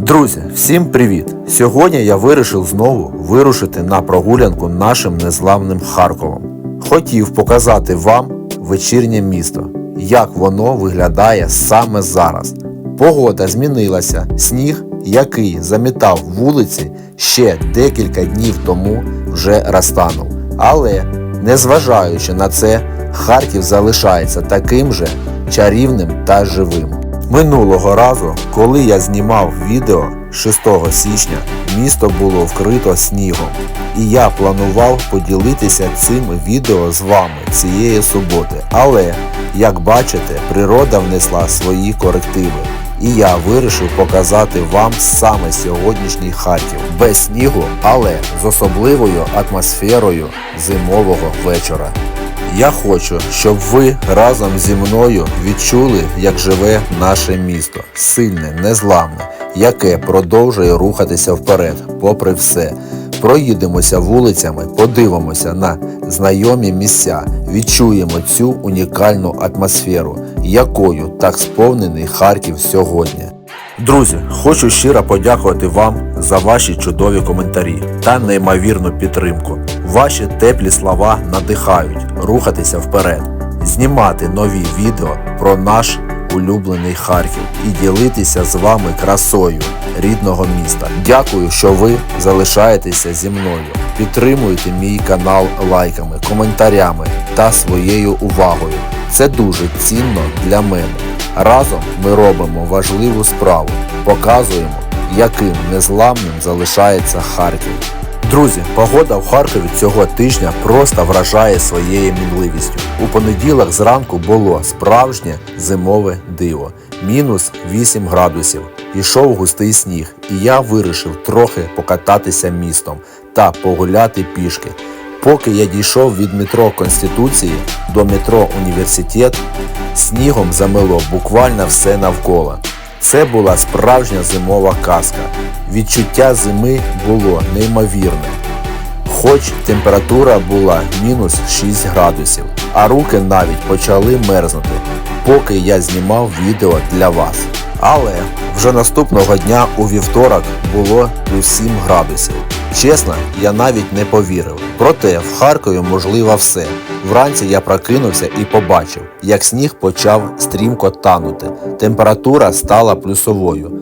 Друзі, всім привіт! Сьогодні я вирішив знову вирушити на прогулянку нашим незламним Харковом. Хотів показати вам вечірнє місто, як воно виглядає саме зараз. Погода змінилася, сніг, який замітав вулиці ще декілька днів тому, вже розтанув. Але, незважаючи на це, Харків залишається таким же чарівним та живим. Минулого разу, коли я знімав відео 6 січня, місто було вкрито снігом. І я планував поділитися цим відео з вами цієї суботи. Але, як бачите, природа внесла свої корективи. І я вирішив показати вам саме сьогоднішній Харків без снігу, але з особливою атмосферою зимового вечора. Я хочу, щоб ви разом зі мною відчули, як живе наше місто, сильне, незламне, яке продовжує рухатися вперед, попри все. Проїдемося вулицями, подивимося на знайомі місця, відчуємо цю унікальну атмосферу, якою так сповнений Харків сьогодні. Друзі, хочу щиро подякувати вам за ваші чудові коментарі та неймовірну підтримку. Ваші теплі слова надихають рухатися вперед, знімати нові відео про наш улюблений Харків і ділитися з вами красою рідного міста. Дякую, що ви залишаєтеся зі мною. Підтримуйте мій канал лайками, коментарями та своєю увагою. Це дуже цінно для мене. Разом ми робимо важливу справу, показуємо, яким незламним залишається Харків. Друзі, погода в Харкові цього тижня просто вражає своєю мінливістю. У понеділок зранку було справжнє зимове диво, мінус 8 градусів. Ішов густий сніг, і я вирішив трохи покататися містом та погуляти пішки. Поки я дійшов від метро Конституції до метро Університет, снігом замело буквально все навколо. Це була справжня зимова казка. Відчуття зими було неймовірне. Хоч температура була мінус 6 градусів, а руки навіть почали мерзнути, поки я знімав відео для вас. Але вже наступного дня у вівторок було плюс 7 градусів. Чесно, я навіть не повірив. Проте в Харкові можливо все. Вранці я прокинувся і побачив, як сніг почав стрімко танути. Температура стала плюсовою,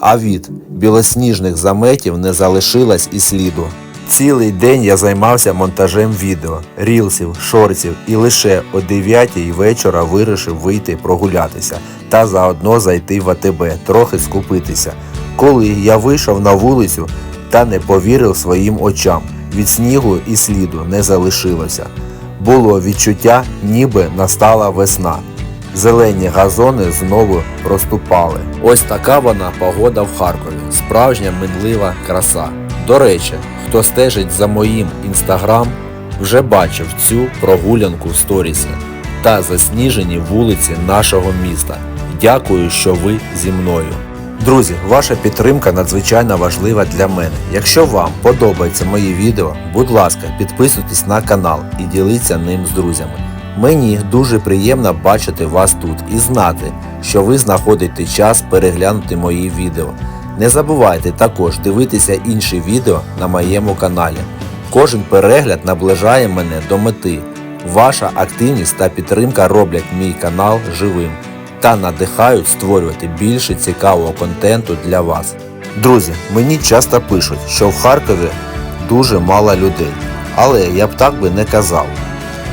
а від білосніжних заметів не залишилось і сліду. Цілий день я займався монтажем відео, рілсів, шортів і лише о 9 вечора вирішив вийти прогулятися та заодно зайти в АТБ, трохи скупитися. Коли я вийшов на вулицю та не повірив своїм очам, від снігу і сліду не залишилося. Було відчуття, ніби настала весна. Зелені газони знову проступали. Ось така вона погода в Харкові. Справжня минлива краса. До речі, хто стежить за моїм інстаграм, вже бачив цю прогулянку в сторісі та засніжені вулиці нашого міста. Дякую, що ви зі мною. Друзі, ваша підтримка надзвичайно важлива для мене. Якщо вам подобається мої відео, будь ласка, підписуйтесь на канал і діліться ним з друзями. Мені дуже приємно бачити вас тут і знати, що ви знаходите час переглянути мої відео. Не забувайте також дивитися інші відео на моєму каналі. Кожен перегляд наближає мене до мети. Ваша активність та підтримка роблять мій канал живим та надихають створювати більше цікавого контенту для вас. Друзі, мені часто пишуть, що в Харкові дуже мало людей, але я б так би не казав.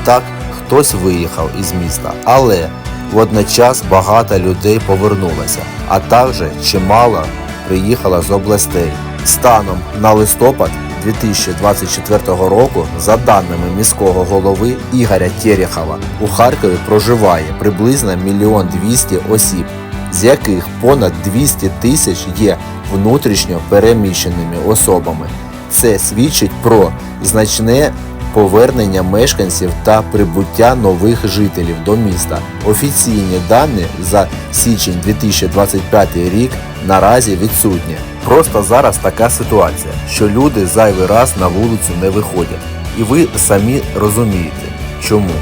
Так, хтось виїхав із міста, але водночас багато людей повернулося, а також чимало приїхало з областей. Станом на листопад 2024 року, за даними міського голови Ігоря Терехова, у Харкові проживає приблизно мільйон 200 осіб, з яких понад 200 тисяч є внутрішньо переміщеними особами. Це свідчить про значне повернення мешканців та прибуття нових жителів до міста. Офіційні дані за січень 2025 рік наразі відсутні. Просто зараз така ситуація, що люди зайвий раз на вулицю не виходять. І ви самі розумієте, чому.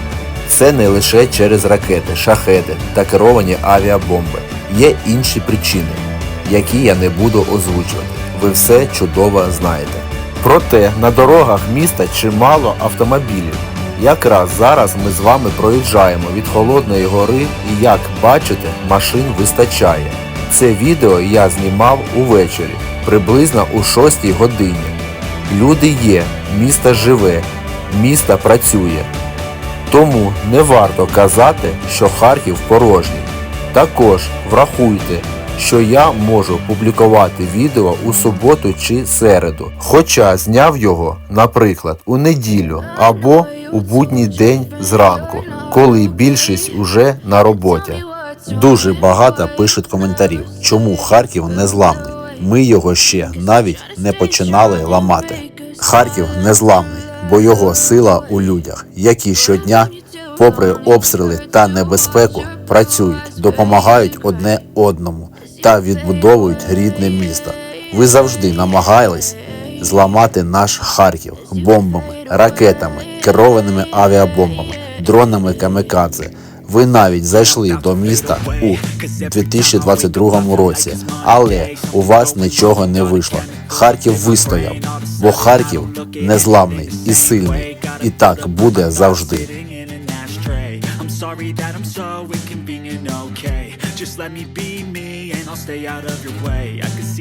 Це не лише через ракети, шахеди та керовані авіабомби. Є інші причини. які я не буду озвучувати. Ви все чудово знаєте. Проте на дорогах міста чимало автомобілів. Якраз зараз ми з вами проїжджаємо від Холодної гори і як бачите, машин вистачає. Це відео я знімав увечері, приблизно у 6 годині. Люди є, місто живе, місто працює. Тому не варто казати, що Харків порожній. Також врахуйте, що я можу публікувати відео у суботу чи середу, хоча зняв його, наприклад, у неділю або у будній день зранку, коли більшість уже на роботі. Дуже багато пишуть коментарів, чому Харків незламний. Ми його ще навіть не починали ламати. Харків незламний, бо його сила у людях, які щодня, попри обстріли та небезпеку, працюють, допомагають одне одному та відбудовують рідне місто. Ви завжди намагались зламати наш Харків бомбами, ракетами, керованими авіабомбами, дронами камікадзе. Ви навіть зайшли до міста у 2022 році, але у вас нічого не вийшло. Харків вистояв, бо Харків незламний і сильний, і так буде завжди. Just let me be me and I'll stay out of your way. I